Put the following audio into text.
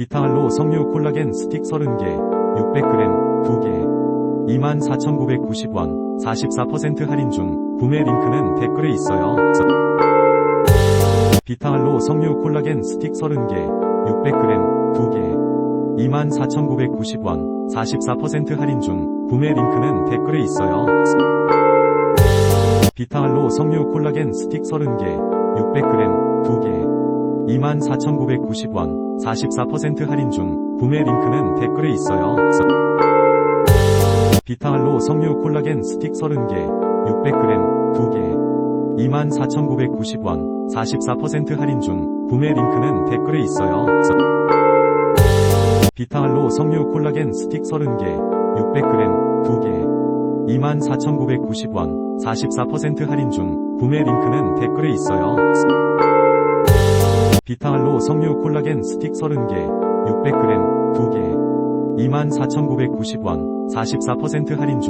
비타알로 석류 콜라겐 스틱 30개, 600g, 2개. 24,990원, 44% 할인 중, 구매 링크는 댓글에 있어요. 비타알로 석류 콜라겐 스틱 30개, 600g, 2개. 24,990원, 44% 할인 중, 구매 링크는 댓글에 있어요. 비타알로 석류 콜라겐 스틱 30개, 600g, 2개. 24,990원, 44% 할인 중, 구매 링크는 댓글에 있어요. 비타알로 석류 콜라겐 스틱 30개, 600g, 2개. 24,990원, 44% 할인 중, 구매 링크는 댓글에 있어요. 비타알로 석류 콜라겐 스틱 30개, 600g, 2개. 24,990원, 44% 할인 중, 구매 링크는 댓글에 있어요. 비타알로 석류 콜라겐 스틱 30개, 600g, 2개. 24,990원, 44% 할인 중,